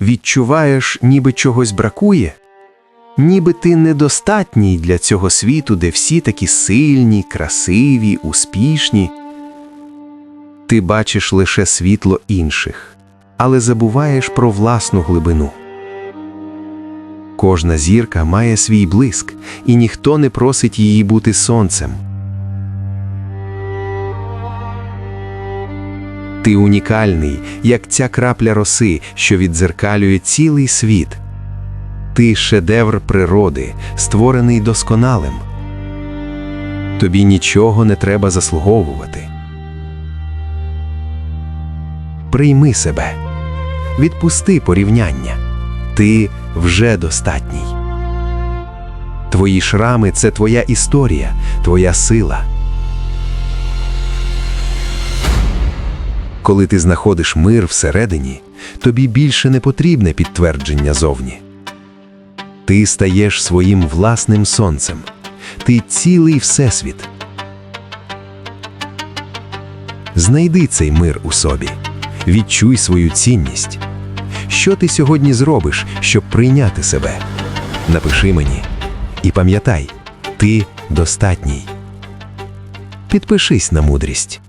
Відчуваєш, ніби чогось бракує? Ніби ти недостатній для цього світу, де всі такі сильні, красиві, успішні. Ти бачиш лише світло інших, але забуваєш про власну глибину. Кожна зірка має свій блиск, і ніхто не просить її бути сонцем. Ти унікальний, як ця крапля роси, що віддзеркалює цілий світ. Ти шедевр природи, створений досконалим. Тобі нічого не треба заслуговувати. Прийми себе, відпусти порівняння. Ти вже достатній. Твої шрами це твоя історія, твоя сила. Коли ти знаходиш мир всередині, тобі більше не потрібне підтвердження зовні. Ти стаєш своїм власним сонцем. Ти цілий всесвіт. Знайди цей мир у собі. Відчуй свою цінність. Що ти сьогодні зробиш, щоб прийняти себе? Напиши мені. І пам'ятай, ти достатній. Підпишись на мудрість.